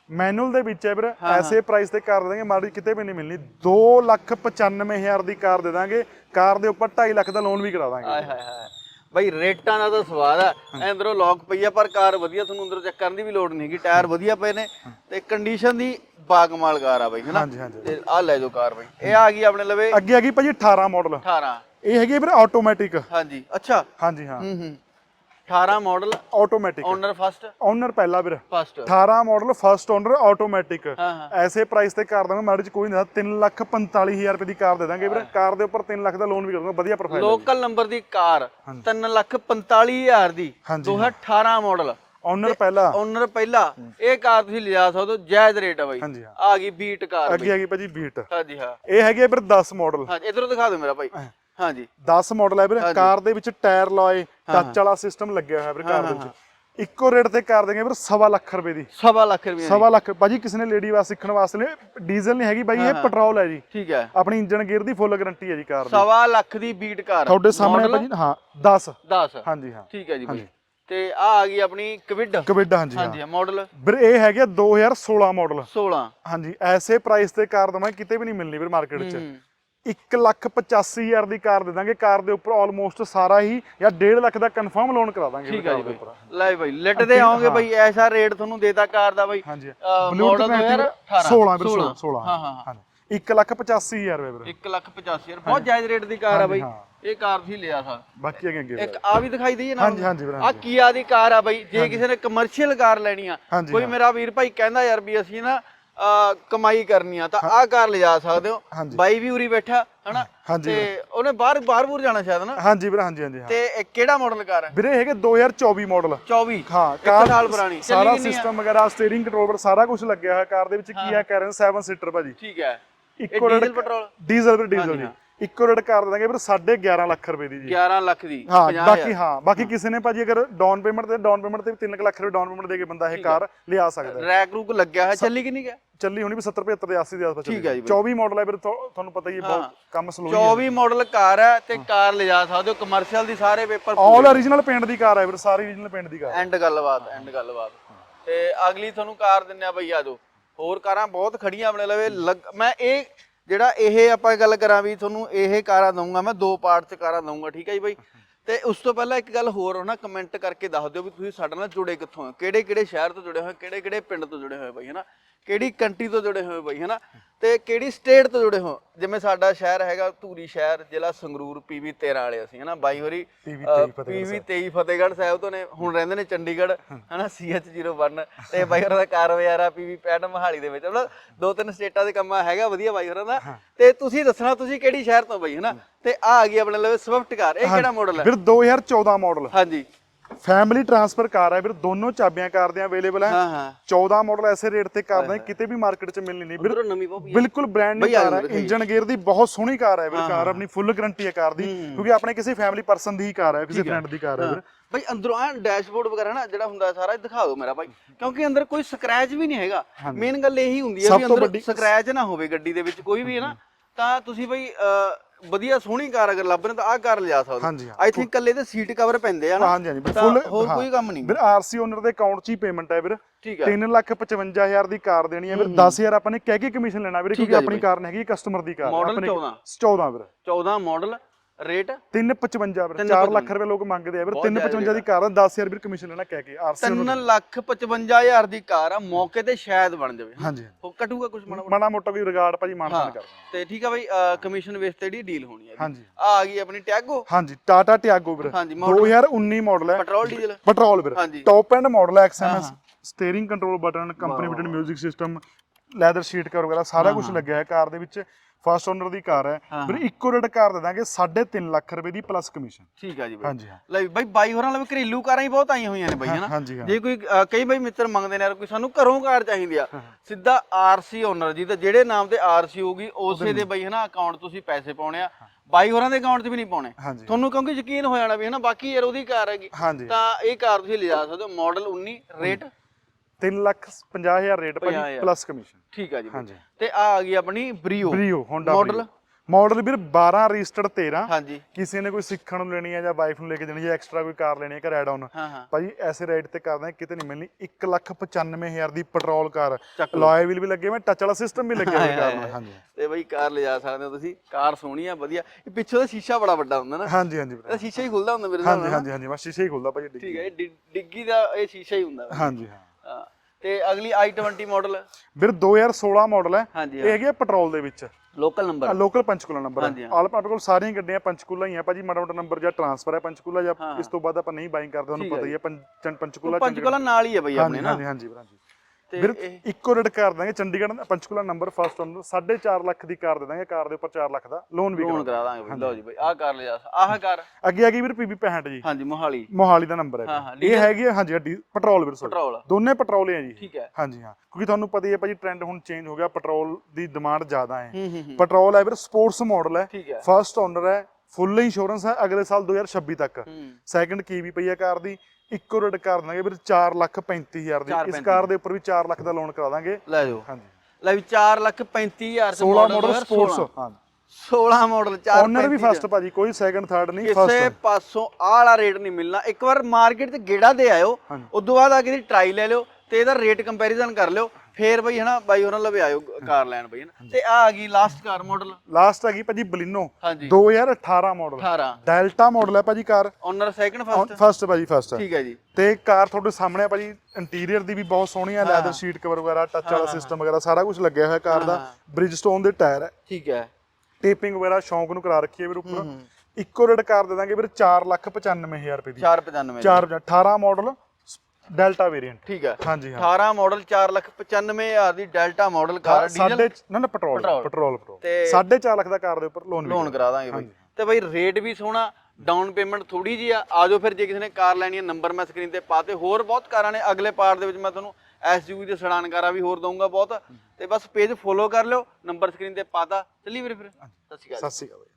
ਮੈਨੂਅਲ ਦੇ ਵਿੱਚ ਹੈ ਵੀਰ ਐਸੇ ਪ੍ਰਾਈਸ ਤੇ ਕਾਰ ਦੇ ਦਾਂਗੇ ਮਾਰਕੀਟ ਕਿਤੇ ਵੀ ਨਹੀਂ ਮਿਲਣੀ। 2 ਲੱਖ 95 ਹਜ਼ਾਰ ਦੀ ਕਾਰ ਦੇ ਦਾਂਗੇ। ਕਾਰ ਦੇ ਉੱਪਰ 2.5 ਲੱਖ ਦਾ ਲੋਨ ਵੀ ਕਰਾ ਦਾਂਗੇ। ਆਏ ਹਾਏ ਹਾਏ। ਬਈ ਰੇਟਾਂ ਦਾ ਤਾਂ ਸਵਾਦ ਆ। ਅੰਦਰੋਂ ਲੌਕ ਪਈ ਆ ਪਰ ਕਾਰ ਵਧੀਆ ਤੁਹਾਨੂੰ ਅੰਦਰੋਂ ਚੈੱਕ ਕਰਨ ਦੀ ਵੀ ਲੋੜ ਨਹੀਂ ਹੈਗੀ। ਟਾਇਰ ਵਧੀਆ ਪਏ ਨੇ ਤੇ ਕੰਡੀਸ਼ਨ ਦੀ ਬਾਗਮਾਲ ਕਾਰ ਆ ਬਈ ਹੈਨਾ ਹਾਂਜੀ ਹਾਂਜੀ। ਤੇ ਆ ਲੈ ਜਾਓ ਕਾਰ ਬਈ। ਇਹ ਆ ਗਈ ਆਪਣੇ ਲਵੇ ਅੱਗੇ ਆ ਗਈ ਭਾਜੀ 18 ਮਾਡਲ 18 ਇਹ ਹੈਗੀ ਵੀਰ ਆਟੋਮੈਟਿਕ ਹਾਂਜੀ। ਅੱਛਾ। ਹਾਂਜੀ ਹਾਂ। ਹੂੰ ਹੂੰ। 18 model automatic owner first owner ਪਹਿਲਾ ਵੀਰ। First 18 model first owner automatic ਹਾਂ ਹਾਂ। ਐਸੇ ਪ੍ਰਾਈਸ ਤੇ ਕਾਰ ਦਾਂਗੇ 'ਚ ਕੋਈ ਨਹੀਂ 3 ਲੱਖ 45 ਹਜ਼ਾਰ ਰੁਪਏ ਦੀ ਕਾਰ ਦੇ ਦਾਂਗੇ ਵੀਰ। ਕਾਰ ਦੇ ਉੱਪਰ 3 ਲੱਖ ਦਾ ਲੋਨ ਵੀ ਕਰੂੰਗਾ ਵਧੀਆ ਪ੍ਰੋਫਾਈਲ ਲੋਕਲ ਨੰਬਰ ਦੀ ਕਾਰ 3 ਲੱਖ 45000 ਦੀ। ਹਾਂਜੀ। 2018 ਮਾਡਲ ਓਨਰ ਪਹਿਲਾ। ਓਨਰ ਪਹਿਲਾ। ਇਹ ਕਾਰ ਤੁਸੀਂ ਲਿਜਾ ਸਕਦੇ ਹੋ ਜਾਇਜ਼ ਰੇਟ ਆ ਬਾਈ। ਹਾਂਜੀ ਹਾਂ। ਆ ਗਈ ਬੀਟ ਕਾਰ ਅੱਗੇ ਆ ਗਈ ਭਾਜੀ ਬੀਟ ਹਾਂਜੀ ਹਾਂ। ਇਹ ਹੈਗੀ ਵੀਰ 10 ਮਾਡਲ ਹਾਂਜੀ ਇਧਰੋਂ ਦਿਖਾ ਦਿਓ ਮੇਰਾ ਭਾਈ ਹਾਂਜੀ। 10 ਮਾਡਲ ਹੈ ਵੀਰ ਕਾਰ ਦੇ ਵਿੱਚ ਟਾਇਰ ਲਾਏ ਟੱਚ ਵਾਲਾ ਸਿਸਟਮ ਲੱਗਿਆ ਹੋਇਆ ਵੀਰ ਕਾਰ ਦੇ ਵਿੱਚ। ਇੱਕੋ ਰੇਟ ਤੇ ਕਰ ਦੇਂਗੇ ਵੀਰ ਸਵਾ ਲੱਖ ਰੁਪਏ ਦੀ। ਸਵਾ ਲੱਖ ਰੁਪਏ ਸਵਾ ਲੱਖ। ਭਾਜੀ ਕਿਸੇ ਨੇ ਲੇਡੀ ਵਾਸ ਸਿੱਖਣ ਵਾਸਤੇ ਡੀਜ਼ਲ ਨਹੀਂ ਹੈਗੀ ਬਾਈ ਇਹ ਪੈਟਰੋਲ ਹੈ ਜੀ। ਠੀਕ ਹੈ। ਆਪਣੀ ਇੰਜਨ ਗੇਅਰ ਦੀ ਫੁੱਲ ਗਾਰੰਟੀ ਹੈ ਜੀ ਕਾਰ ਦੀ। ਸਵਾ ਲੱਖ ਦੀ ਬੀਟ ਕਾਰ। ਤੁਹਾਡੇ ਸਾਹਮਣੇ ਭਾਜੀ ਹਾਂ 10 10 ਹਾਂਜੀ ਹਾਂ। ਠੀਕ ਹੈ ਜੀ ਭਾਈ। ਤੇ ਆ ਆ ਗਈ ਆਪਣੀ ਕਵਿਡ। ਕਵਿਡ ਹਾਂਜੀ ਹਾਂਜੀ ਮਾਡਲ ਵੀਰ ਇਹ ਹੈਗਾ 2016 ਮਾਡਲ 16 ਹਾਂਜੀ ਐਸੇ ਪ੍ਰਾਈਸ ਤੇ ਕਾਰ ਦਵਾਂ ਕਿਤੇ ਵੀ ਨਹੀਂ ਮਿਲਣੀ ਵੀਰ ਮਾਰਕੀਟ 'ਚ। 185000 ਦੀ ਕਾਰ ਦੇ ਦਾਂਗੇ। ਕਾਰ ਦੇ ਉੱਪਰ ਆਲਮੋਸਟ ਸਾਰਾ ਹੀ ਜਾਂ 1.5 ਲੱਖ ਦਾ ਕਨਫਰਮ ਲੋਨ ਕਰਾ ਦਾਂਗੇ ਠੀਕ ਹੈ ਜੀ ਬਾਈ। ਲੈ ਬਾਈ ਲਿਟ ਦੇ ਆਓਗੇ ਬਾਈ ਐਸਾ ਰੇਟ ਤੁਹਾਨੂੰ ਦੇਤਾ ਕਾਰ ਦਾ ਬਾਈ। ਹਾਂਜੀ। ਮਾਡਲ 2018 16 ਵੀਰ 16 16 ਹਾਂ ਹਾਂ ਹਾਂ। 185000 ਰੁਪਏ ਵੀਰੇ। 1 ਲੱਖ 85000 ਬਹੁਤ ਜਾਇਜ਼ ਰੇਟ ਦੀ ਕਾਰ ਆ ਬਾਈ। ਇਹ ਕਾਰ ਤੁਸੀਂ ਲਿਆ ਸਾ। ਬਾਕੀ ਅੱਗੇ ਅੱਗੇ ਇੱਕ ਆ ਵੀ ਦਿਖਾਈ ਦਈਏ ਨਾ। ਹਾਂਜੀ ਹਾਂਜੀ ਆ ਕੀਆ ਦੀ ਕਾਰ ਆ ਬਾਈ। ਜੇ ਕਿਸੇ ਨੇ ਕਮਰਸ਼ੀਅਲ ਕਾਰ ਲੈਣੀ ਆ ਕੋਈ ਮੇਰਾ ਵੀਰ ਭਾਈ ਕਹਿੰਦਾ ਯਾਰ ਵੀ ਅਸੀਂ ਨਾ ਕਮਾਈ ਕਰਨੀ ਆ ਤਾਂ ਆਹ ਕਾਰ ਲਿਜਾ ਸਕਦੇ ਹੋ। ਬਾਈ ਵੀ ਉਰੀ ਬੈਠਾ ਹਨਾ? ਤੇ ਉਹਨੇ ਬਾਹਰ ਬਾਹਰ ਬੂਰ ਜਾਣਾ ਸ਼ਾਇਦ ਨਾ ਹਾਂਜੀ ਵੀਰੇ ਹਾਂਜੀ ਹਾਂਜੀ ਤੇ ਇਹ ਕਿਹੜਾ ਮਾਡਲ ਕਾਰ ਹੈ? ਵੀਰੇ ਹੈਗੇ 2024 ਮਾਡਲ 24 ਹਾਂ ਇੱਕ ਸਾਲ ਪੁਰਾਣੀ। ਸਾਰਾ ਸਿਸਟਮ ਵਗੈਰਾ ਸਟੀਅਰਿੰਗ ਕੰਟਰੋਲ ਸਾਰਾ ਕੁਝ ਲੱਗਿਆ ਹੋਇਆ ਕਾਰ ਦੇ ਵਿੱਚ। ਕੀ ਹੈ। ਕਹਿ ਰਹੇ 7 ਸੀਟਰ ਭਾਜੀ। ਠੀਕ ਹੈ। ਇੱਕੋ ਡੀਜ਼ਲ ਪੈਟਰੋਲ ਡੀਜ਼ਲ ਵੀਰੇ ਡੀਜ਼ਲ ਜੀ। ਇੱਕੋ ਰੇਟ ਕਰ ਦਾਂਗੇ ਵੀਰੇ 11.5 ਲੱਖ ਰੁਪਏ ਦੀ ਜੀ। 11 ਲੱਖ ਦੀ ਹਾਂ 50,000 ਬਾਕੀ ਹਾਂ ਬਾਕੀ ਕਿਸੇ ਨੇ ਭਾਜੀ ਅਗਰ ਡਾਊਨ ਪੇਮੈਂਟ ਤੇ ਡਾਊਨ ਪੇਮੈਂਟ ਤੇ ਵੀ 3 ਲੱਖ ਰੁਪਏ ਡਾਊਨ ਪੇਮੈਂਟ ਦੇ ਕੇ ਬੰਦਾ ਇਹ ਕਾਰ ਲਿਆ ਸਕਦਾ। ਰੈਕ ਰੂਕ ਲੱਗਿਆ ਹੈ ਚੱਲੀ ਕਿੰਨੀ ਗਿਆ ਚੱਲੀ ਹੋਣੀ ਵੀ 70 75 ਦੇ 80 ਦੇ ਆਸ-ਪਾਸ ਠੀਕ ਹੈ ਜੀ 24 ਮਾਡਲ ਹੈ ਵੀਰੇ ਤੁਹਾ- ਤੁਹਾਨੂੰ ਪਤਾ ਹੀ ਹੈ ਬਹੁਤ ਕੰਮ ਸਲੋ 24 ਮਾਡਲ ਕਾਰ ਹੈ ਤੇ ਕਾਰ ਲਿਜਾ ਸਕਦੇ ਹੋ। ਕਮਰਸ਼ੀਅਲ ਦੀ ਸਾਰੇ ਪੇਪਰ ਆਲ origignal ਪੇਂਟ ਦੀ ਕਾਰ ਹੈ ਵੀਰੇ ਸਾਰੀ origignal ਪੇਂਟ ਦੀ ਕਾਰ ਹੈ। ਐਂਡ ਗੱਲਬਾਤ ਐਂਡ ਗੱਲਬਾਤ ਤੇ ਅਗਲੀ ਤੁਹਾਨੂੰ ਕਾਰ ਦਿੰਨੇ ਆ ਬਈ ਆਜੋ ਹੋਰ ਕਾਰਾਂ ਬਹੁਤ ਖੜੀਆਂ ਆਪਣੇ ਲਵੇ। ਲੱਗ- ਮੈਂ ਇਹ ਜਿਹੜਾ ਇਹ ਆਪਾਂ ਗੱਲ ਕਰਾਂ ਵੀ ਤੁਹਾਨੂੰ ਇਹ ਕਾਰਾਂ ਦਊਂਗਾ ਮੈਂ ਦੋ ਪਾਰਟ ਚ ਕਾਰਾਂ ਦਊਂਗਾ ਠੀਕ ਹੈ ਜੀ ਬਈ? ਤੇ ਉਸ ਤੋਂ ਪਹਿਲਾਂ ਇੱਕ ਗੱਲ ਹੋਰ ਹੋਣਾ ਕਮੈਂਟ ਕਰਕੇ ਦੱਸ ਦਿਓ ਵੀ ਤੁਸੀਂ ਸਾਡੇ ਨਾਲ ਜੁੜੇ ਕਿੱਥੋਂ ਹੋ? ਕਿਹੜੇ ਕਿਹੜੇ ਸ਼ਹਿਰ ਤੋਂ ਜੁੜੇ ਹੋਏ ਕਿਹੜੇ ਕਿਹੜੇ ਪਿੰਡ ਤੋਂ ਜੁੜੇ ਹੋਏ ਬਈ ਹਨਾ? ਕਿਹੜੀ ਕੰਟਰੀ ਤੋਂ ਜੁੜੇ ਹੋਏ ਬਈ ਹਨਾ? ਤੇ ਕਿਹੜੀ ਸਟੇਟ ਤੋਂ ਜੁੜੇ ਹੋ? ਜਿਵੇਂ ਸਾਡਾ ਸ਼ਹਿਰ ਹੈਗਾ ਧੂਰੀ ਸ਼ਹਿਰ ਜ਼ਿਲ੍ਹਾ ਸੰਗਰੂਰ ਪੀਵੀ 13 ਵਾਲੇ ਅਸੀਂ ਹਨਾ? ਬਾਈ ਹੋਰੀ PV 23 ਫਤਿਹਗੜ੍ਹ ਪੀਵੀ 23 ਫਤਿਹਗੜ੍ਹ ਸਾਹਿਬ ਤੋਂ ਨੇ ਹੁਣ ਰਹਿੰਦੇ ਨੇ ਚੰਡੀਗੜ੍ਹ ਹਨਾ? CH01 ਤੇ ਬਾਈ ਹੋਰਾਂ ਦਾ ਕਾਰ ਵਗੈਰਾ ਪੀਵੀ 65 ਮਹਾਲੀ ਦੇ ਵਿੱਚ ਮਤਲਬ ਦੋ ਤਿੰਨ ਸਟੇਟਾਂ ਦੇ ਕੰਮ ਹੈਗਾ ਵਧੀਆ ਬਾਈ ਹੋਰਾਂ ਦਾ। ਤੇ ਤੁਸੀਂ ਦੱਸਣਾ ਤੁਸੀਂ ਕਿਹੜੀ ਸ਼ਹਿਰ ਤੋਂ ਬਈ ਹਨਾ? ਤੇ ਆ ਆ ਗਈ ਆਪਣੇ ਲਵੇ ਸਵਿਫਟ ਕਾਰ ਇਹ ਕਿਹੜਾ ਮਾਡਲ ਹੈ? ਵੀਰ 2014 ਮਾਡਲ ਹਾਂਜੀ। ਫੈਮਿਲੀ ਟਰਾਂਸਫਰ ਕਾਰ ਹੈ ਵੀਰ ਦੋਨੋਂ ਚਾਬੀਆਂ ਕਾਰ ਦੀਆਂ ਅਵੇਲੇਬਲ ਹੈ। ਹਾਂ ਹਾਂ। 14 ਮਾਡਲ ਐਸੇ ਰੇਟ ਤੇ ਕਾਰ ਦਾ ਕਿਤੇ ਵੀ ਮਾਰਕੀਟ 'ਚ ਮਿਲਣੀ ਨਹੀਂ। ਵੀਰ ਉਧਰੋਂ ਨਵੀਂ ਪੋਪੀ ਬਿਲਕੁਲ ਬ੍ਰਾਂਡ ਨਿਊ ਕਾਰ ਹੈ ਇੰਜਨ ਗੇਅਰ ਦੀ ਬਹੁਤ ਸੋਹਣੀ ਕਾਰ ਹੈ ਵੀਰ ਕਾਰ ਆਪਣੀ ਫੁੱਲ ਗਾਰੰਟੀ ਹੈ ਕਾਰ ਦੀ ਕਿਉਂਕਿ ਆਪਣੇ ਕਿਸੇ ਫੈਮਿਲੀ ਪਰਸਨ ਦੀ ਹੀ ਕਾਰ ਹੈ ਕਿਸੇ ਫਰੈਂਡ ਦੀ ਕਾਰ ਹੈ ਵੀਰ। ਬਈ ਅੰਦਰੋਂ ਆ ਡੈਸ਼ਬੋਰਡ ਵਗੈਰਾ ਨਾ ਜਿਹੜਾ ਹੁੰਦਾ ਸਾਰਾ ਦਿਖਾ ਦਿਓ ਮੇਰਾ ਭਾਈ। ਕਿਉਂਕਿ ਅੰਦਰ ਕੋਈ ਸਕ੍ਰੈਚ ਵੀ ਨਹੀਂ ਹੈਗਾ। ਮੇਨ ਗੱਲ ਇਹੀ ਹੁੰਦੀ ਹੈ ਵੀ ਅੰਦਰ ਸਕ੍ਰੈਚ ਨਾ ਹੋਵੇ ਗੱਡੀ ਦੇ ਵਿੱਚ ਕੋਈ ਵੀ ਹੈ ਨਾ। ਤਾਂ ਤੁਸੀਂ ਅਹ, ਵਧੀਆ ਸੋਹਣੀ ਕਾਰ ਅਗਰ ਲੱਭ ਰਹੇ ਤਾਂ ਆਹ ਕਾਰ ਲਿਜਾ ਸਕਦੇ। ਹਾਂਜੀ, ਹਾਂ। ਆਈ ਥਿੰਕ ਕੱਲੇ ਤੇ ਸੀਟ ਕਵਰ ਪੈਂਦੇ ਆ ਨਾ। ਹਾਂਜੀ ਹਾਂਜੀ ਤਾਂ ਹੋਰ ਕੋਈ ਕੰਮ ਨਹੀਂ। ਵੀਰ ਆਰਸੀ ਓਨਰ ਦੇ ਅਕਾਊਂਟ 'ਚ ਹੀ ਪੇਮੈਂਟ ਹੈ ਵੀਰ। ਠੀਕ ਹੈ। 355000 ਦੀ ਕਾਰ ਦੇਣੀ ਹੈ ਵੀਰ। 10000 ਆਪਾਂ ਨੇ ਕਹਿ ਕੇ ਕਮਿਸ਼ਨ ਲੈਣਾ ਵੀਰ ਕਿਉਂਕਿ ਹੈ ਜੀ ਆਪਣੀ ਕਾਰ ਨਹੀਂ ਹੈਗੀ ਕਸਟਮਰ ਦੀ ਕਾਰ। Model ਆਪਣੇ 14 14 ਵੀਰ। 14 ਮਾਡਲ ਰੇਟ? 355 ਵੀਰ 4 ਲੱਖ ਰੁਪਏ ਲੋਕ ਮੰਗਦੇ ਆ ਵੀਰ 355 ਦੀ ਕਾਰ ਦਾ 10000 ਵੀਰ ਕਮਿਸ਼ਨ ਲੈਣਾ ਕਹਿ ਕੇ ਆਰਸੀ 3 ਲੱਖ 55000 ਦੀ ਕਾਰ ਆ ਮੌਕੇ ਤੇ ਸ਼ਾਇਦ ਬਣ ਜਾਵੇ ਹਾਂਜੀ ਉਹ ਕਟੂਗਾ ਕੁਝ ਮਾੜਾ ਮਾੜਾ ਮੋਟਾ ਕੋਈ ਰਿਗਾਰਡ ਭਾਜੀ ਮਾਨਤਾਨ ਕਰ ਤੇ ਠੀਕ ਆ ਬਈ ਕਮਿਸ਼ਨ ਬੇਸ ਤੇ ਦੀ ਡੀਲ ਹੋਣੀ ਹੈ ਹਾਂਜੀ। ਆ ਆ ਗਈ ਆਪਣੀ ਟੈਗੋ ਹਾਂਜੀ ਟਾਟਾ ਟਿਆਗੋ ਵੀਰ। ਹਾਂਜੀ 2019 ਮਾਡਲ ਹੈ। ਪੈਟਰੋਲ ਡੀਜ਼ਲ ਪੈਟਰੋਲ ਵੀਰ। ਟੌਪ ਐਂਡ ਮਾਡਲ ਹੈ XMS steering control button company fitted 뮤직 system leather seat cover ਵਗੈਰਾ ਸਾਰਾ ਕੁਝ ਲੱਗਿਆ ਹੈ ਕਾਰ ਦੇ ਵਿੱਚ। ਫਸਟ ਓਨਰ ਦੀ ਕਾਰ ਹੈ। ਵੀਰ ਇੱਕੋ ਰੇਟ ਕਾਰ ਦੇ ਦਾਂਗੇ 3.5 ਲੱਖ ਰੁਪਏ ਦੀ ਪਲੱਸ ਕਮਿਸ਼ਨ ਠੀਕ ਆ ਜੀ ਬਈ। ਹਾਂਜੀ ਹਾਂ। ਲੈ ਵੀ ਬਾਈ ਬਾਈ ਹੋਰਾਂ ਲਈ ਘਰੇਲੂ ਕਾਰਾਂ ਹੀ ਬਹੁਤ ਆਈਆਂ ਹੋਈਆਂ ਨੇ ਬਾਈ ਹਨਾ? ਹਾਂਜੀ ਹਾਂ। ਜੇ ਕੋਈ ਅ, ਕਈ ਬਾਈ ਮਿੱਤਰ ਮੰਗਦੇ ਨੇ ਯਾਰ ਕੋਈ ਸਾਨੂੰ ਘਰੋਂ ਕਾਰ ਚਾਹੀਦੀ ਆ। ਸਿੱਧਾ ਆਰਸੀ ਓਨਰ ਜੀ ਤੇ ਜਿਹੜੇ ਨਾਮ ਤੇ ਆਰਸੀ ਹੋਊਗੀ ਉਸੇ ਦੇ ਬਾਈ ਹਨਾ ਅਕਾਊਂਟ ਤੁਸੀਂ ਪੈਸੇ ਪਾਉਣੇ ਆ। ਬਾਈ ਹੋਰਾਂ ਦੇ ਅਕਾਊਂਟ 'ਚ ਵੀ ਨਹੀਂ ਪਾਉਣੇ। ਹਾਂਜੀ ਤੁਹਾਨੂੰ ਕਿਉਂਕਿ ਯਕੀਨ ਹੋ ਜਾਣਾ ਵੀ ਹਨਾ ਬਾਕੀ ਯਾਰ ਉਹਦੀ ਕਾਰ ਹੈਗੀ। ਹਾਂਜੀ। ਤਾਂ ਇਹ ਕਾਰ ਤੁਸੀਂ ਲਿਜਾ ਸਕਦੇ ਹੋ ਮਾਡਲ 19 ਰੇਟ 3 ਲੱਖ 50000 ਰੇਟ ਭਾਜੀ 50,000 ਪਲੱਸ ਕਮਿਸ਼ਨ ਠੀਕ ਆ ਜੀ। ਹਾਂਜੀ। ਤੇ ਆ ਆ ਗਈ ਆਪਣੀ Brio Brio Honda model model ਵੀਰ 12 ਰਜਿਸਟਰਡ 13 ਹਾਂਜੀ। ਕਿਸੇ ਨੇ ਕੋਈ ਸਿੱਖਣ ਨੂੰ ਲੈਣੀ ਹੈ ਜਾਂ ਵਾਈਫ ਨੂੰ ਲੈ ਕੇ ਹੈ ਜਾਂ ਐਕਸਟਰਾ ਕੋਈ ਕਾਰ ਲੈਣੀ ਹੈ ਘਰ ਐਡ ਆਨ ਹਾਂ ਹਾਂ। ਭਾਜੀ ਐਸੇ ਰੇਟ ਤੇ ਕਰਦੇ ਕਿਤੇ ਨਹੀਂ ਮਿਲਣੀ। 195000 ਦੀ ਪੈਟਰੋਲ ਕਾਰ। ਚੱਕ ਵੀਲ ਵੀ ਲੱਗੇ ਹੋਏ ਟੱਚ ਵਾਲਾ ਸਿਸਟਮ ਵੀ ਲੱਗਿਆ ਹੋਇਆ ਕਾਰ ਨਾਲ। ਹਾਂਜੀ। ਤੇ ਬਈ ਕਾਰ ਲਿਜਾ ਸਕਦੇ ਹੋ ਤੁਸੀਂ। ਕਾਰ ਸੋਹਣੀ ਆ ਵਧੀਆ। ਇਹ ਪਿੱਛੇ ਦਾ ਸ਼ੀਸ਼ਾ ਬੜਾ ਵੱਡਾ ਹੁੰਦਾ ਨਾ। ਹਾਂਜੀ ਹਾਂਜੀ ਵੀਰੇ। ਇਹਦਾ ਸ਼ੀਸ਼ਾ ਹੀ ਖੁੱਲਦਾ ਹੁੰਦਾ ਮੇਰੇ ਹਿਸਾਬ ਹਾਂਜੀ ਨਾਲ ਹਾਂਜੀ ਹਾਂਜੀ। ਬਸ ਸ਼ੀਸ਼ੇ ਹੀ ਖੁੱਲਦਾ ਭਾਜੀ ਡਿੱਗੀ ਠੀਕ ਹੈ ਇਹ ਡਿ- ਡਿੱਗੀ ਦਾ ਇਹ ਸ਼ੀਸ਼ਾ ਹੀ ਹੁੰਦਾ। ਹਾਂਜੀ ਹਾਂ। ਤੇ ਅਗਲੀ i20 ਮਾਡਲ ਵੀਰ 2016 ਮਾਡਲ ਹੈ। ਇਹ ਹੈਗੀ ਪੈਟਰੋਲ ਦੇ ਵਿੱਚ। Local number local Panchkula number all ਆਪਣੇ ਕੋਲ ਸਾਰੀਆਂ ਗੱਡੀਆਂ ਪੰਚਕੂਲਾ ਹੀ ਆ। ਭਾਜੀ ਮਾੜਾ ਮੋਟਾ ਨੰਬਰ ਜਾਂ ਟ੍ਰਾਂਸਫਰ ਹੈ ਪੰਚਕੂਲਾ ਜਾਂ ਇਸ ਤੋਂ ਬਾਅਦ ਆਪਾਂ ਨਹੀਂ ਬਾਈਂਗ ਕਰਦੇ ਤੁਹਾਨੂੰ ਪਤਾ ਹੀ ਹੈ ਪੰਚ- ਪੰਚਕੂਲਾ ਪੰਚਕੂਲਾ ਨਾਲ ਹੀ ਹੈ ਬਈ ਆਪਣੇ ਨਾ। ਹਾਂਜੀ ਹਾਂਜੀ ਹਾਂਜੀ। ਵੀਰ ਇੱਕੋ ਰੇਟ ਕਰ ਦਾਂਗੇ ਚੰਡੀਗੜ੍ਹ ਦਾ Panchkula number first owner 4.5 lakh ਦੀ ਕਾਰ ਦੇ ਦਾਂਗੇ ਕਾਰ ਦੇ ਉੱਪਰ 4 ਲੱਖ ਦਾ ਲੋਨ ਵੀ ਲੋਨ ਕਰਾ ਦਾਂਗੇ ਲਓ ਜੀ ਬਈ ਆਹ ਕਾਰ ਲਿਜਾ ਆਹ ਕਾਰ। ਅੱਗੇ ਆ ਗਈ ਵੀਰ ਪੀਬੀ 65 ਜੀ। ਹਾਂਜੀ ਮੋਹਾਲੀ। ਮੋਹਾਲੀ ਦਾ ਨੰਬਰ ਹਾਂ, ਇਹ ਹੈਗੀ ਹਾਂਜੀ ਗੱਡੀ ਪੈਟਰੋਲ ਵੀਰ। ਪੈਟਰੋਲ। ਦੋਨੇ ਪੈਟਰੋਲ ਹੀ ਆ ਜੀ। ਠੀਕ ਹੈ। ਹਾਂਜੀ ਹਾਂ। ਕਿਉਂਕਿ ਤੁਹਾਨੂੰ ਪਤਾ ਹੀ ਹੈ ਭਾਜੀ ਟ੍ਰੈਂਡ ਹੁਣ ਚੇਂਜ ਹੋ ਗਿਆ ਪੈਟਰੋਲ ਦੀ ਡਿਮਾਂਡ ਜ਼ਿਆਦਾ ਹੈ। ਪੈਟਰੋਲ ਹੈ ਵੀਰ ਸਪੋਰਟਸ ਮਾਡਲ ਹੈ। ਫਰਸਟ ਓਨਰ ਹੈ ਫੁੱਲ ਇੰਸ਼ੋਰੈਂਸ ਹੈ ਅਗਲੇ ਸਾਲ 2026 ਤੱਕ। ਸੈਕੰਡ ਕੀ ਵੀ ਪਈ ਹੈ ਕਾਰ ਦੀ ਇੱਕੋ ਰੇਟ ਕਰ ਦਾਂਗੇ ਵੀਰ 4 ਲੱਖ 35000 ਦੀ। ਇਸ 4,35,000 ਕਾਰ ਦੇ ਉੱਪਰ ਵੀ 4 ਲੱਖ ਦਾ ਲੋਨ ਕਰਾ ਦਾਂਗੇ। ਲੈ ਜਾਓ। ਹਾਂਜੀ। ਲੈ ਵੀ 4 ਲੱਖ 35000 16 ਮਾਡਲ ਸਪੋਰਟਸ ਹਾਂ 16 ਮਾਡਲ 4 ਓਨਰ ਵੀ ਫਸਟ ਭਾਜੀ ਕੋਈ ਸੈਕੰਡ ਥਰਡ ਨਹੀਂ ਕਿਸੇ ਫਸਟ ਪਾਸੋਂ ਆਹ ਵਾਲਾ ਰੇਟ ਨਹੀਂ ਮਿਲਣਾ। ਇੱਕ ਵਾਰ ਮਾਰਕੀਟ 'ਚ ਗੇੜਾ ਦੇ ਆਇਓ ਹਾਂਜੀ। ਉਦੋਂ ਬਾਅਦ ਆ ਕੇ ਦੀ ਟਰਾਈ ਲੈ ਲਿਓ ਤੇ ਇਹਦਾ ਰੇਟ ਕੰਪੈਰੀਜ਼ਨ ਕਰ ਲਿਓ। ਫੇਰ ਬਈ ਹਨਾ ਬਾਈ ਉਹਨਾਂ ਲਵੇ ਆਇਓ ਕਾਰ ਲੈਣ ਬਈ ਹਨਾ। ਤੇ ਆ ਆ ਗਈ ਲਾਸਟ ਕਾਰ ਮਾਡਲ ਲਾਸਟ ਹੈਗੀ ਭਾਜੀ ਬਲਿਨੋ। ਹਾਂਜੀ। 2018 ਮਾਡਲ 18 ਡੈਲਟਾ ਮਾਡਲ ਹੈ ਭਾਜੀ car. Owner second first first ਭਾਜੀ ਫਸਟ ਠੀਕ ਹੈ ਜੀ। ਤੇ ਕਾਰ ਤੁਹਾਡੇ ਸਾਹਮਣੇ ਭਾਜੀ ਇੰਟੀਰੀਅਰ ਦੀ ਵੀ ਬਹੁਤ ਸੋਹਣੀ ਆ ਲੈਦਰ ਸ਼ੀਟ ਕਵਰ ਵਗੈਰਾ ਟੱਚ ਵਾਲਾ ਸਿਸਟਮ ਵਗੈਰਾ ਸਾਰਾ ਕੁਝ ਲੱਗਿਆ ਹੋਇਆ ਕਾਰ ਦਾ। ਬ੍ਰਿਜਸਟੋਨ ਦੇ ਟਾਇਰ ਹੈ ਠੀਕ ਹੈ ਟੇਪਿੰਗ ਵਗੈਰਾ ਸ਼ੌਂਕ ਨੂੰ ਕਰਾ ਰੱਖੀ ਹੈ ਵੀਰ ਉੱਪਰ। ਇੱਕੋ ਰੇਟ ਕਾਰ ਦੇ ਦਾਂਗੇ ਵੀਰ 4,95,000 ਰੁਪਏ ਦੀ। 495 4 18 ਮਾਡਲ ਡੈਲਟਾ ਵੇਰੀਐਂਟ। ਠੀਕ ਹੈ। ਹਾਂਜੀ ਹਾਂ। 18 ਮਾਡਲ 495000 ਦੀ ਡੈਲਟਾ ਮਾਡਲ ਕਾਰ ਡੀਜ਼ਲ ਸਾਡੇ ਨਾ ਨਾ ਪੈਟਰੋਲ ਪੈਟਰੋਲ। ਪੈਟਰੋਲ ਪੈਟਰੋਲ ਤੇ 4.5 ਲੱਖ ਦਾ ਕਾਰ ਦੇ ਉੱਪਰ ਲੋਨ ਲੋਨ ਕਰਾ ਦਾਂਗੇ ਬਾਈ। ਤੇ ਬਾਈ ਰੇਟ ਵੀ ਸੋਹਣਾ ਡਾਊਨ ਪੇਮੈਂਟ ਥੋੜੀ ਜੀ ਆ। ਆਜੋ ਫਿਰ ਜੇ ਕਿਸੇ ਨੇ ਕਾਰ ਲੈਣੀ ਹੈ ਨੰਬਰ ਮੈਂ ਸਕਰੀਨ ਤੇ ਪਾਤੇ ਹੋਰ ਬਹੁਤ ਕਾਰਾਂ ਨੇ। ਅਗਲੇ ਪਾਰਟ ਦੇ ਵਿੱਚ ਮੈਂ ਤੁਹਾਨੂੰ ਐਸਯੂਵੀ ਦੇ ਸੜਾਨ ਕਾਰਾਂ ਵੀ ਹੋਰ ਦਊਂਗਾ ਬਹੁਤ। ਤੇ ਬਸ ਪੇਜ ਫੋਲੋ ਕਰ ਲਿਓ ਨੰਬਰ ਸਕਰੀਨ ਤੇ ਪਾਤਾ ਚੱਲੀ ਵੀਰੇ ਫਿਰ। ਸਤਿ ਸ਼੍ਰੀ ਅਕਾਲ ਸਤਿ ਸ਼੍ਰੀ ਅਕਾਲ ਬਾਈ।